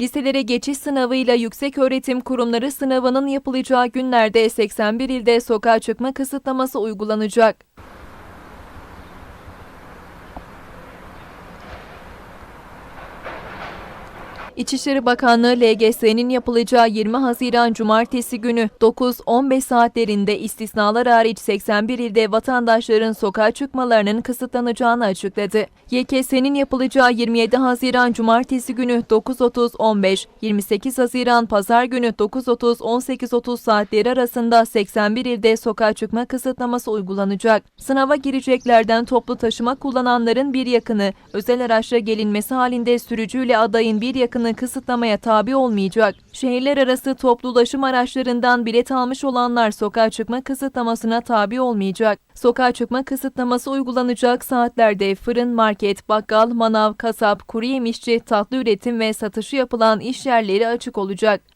Liselere geçiş sınavıyla yüksek öğretim kurumları sınavının yapılacağı günlerde 81 ilde sokağa çıkma kısıtlaması uygulanacak. İçişleri Bakanlığı LGS'nin yapılacağı 20 Haziran Cumartesi günü 9-15 saatlerinde istisnalar hariç 81 ilde vatandaşların sokağa çıkmalarının kısıtlanacağını açıkladı. YKS'nin yapılacağı 27 Haziran Cumartesi günü 9.30-15, 28 Haziran Pazar günü 9.30-18.30 saatleri arasında 81 ilde sokağa çıkma kısıtlaması uygulanacak. Sınava gireceklerden toplu taşıma kullananların bir yakını, özel araçla gelinmesi halinde sürücüyle adayın bir yakını kısıtlamaya tabi olmayacak. Şehirler arası toplu ulaşım araçlarından bilet almış olanlar sokağa çıkma kısıtlamasına tabi olmayacak. Sokağa çıkma kısıtlaması uygulanacak saatlerde fırın, market, bakkal, manav, kasap, kuru yemişçi, tatlı üretim ve satışı yapılan iş yerleri açık olacak.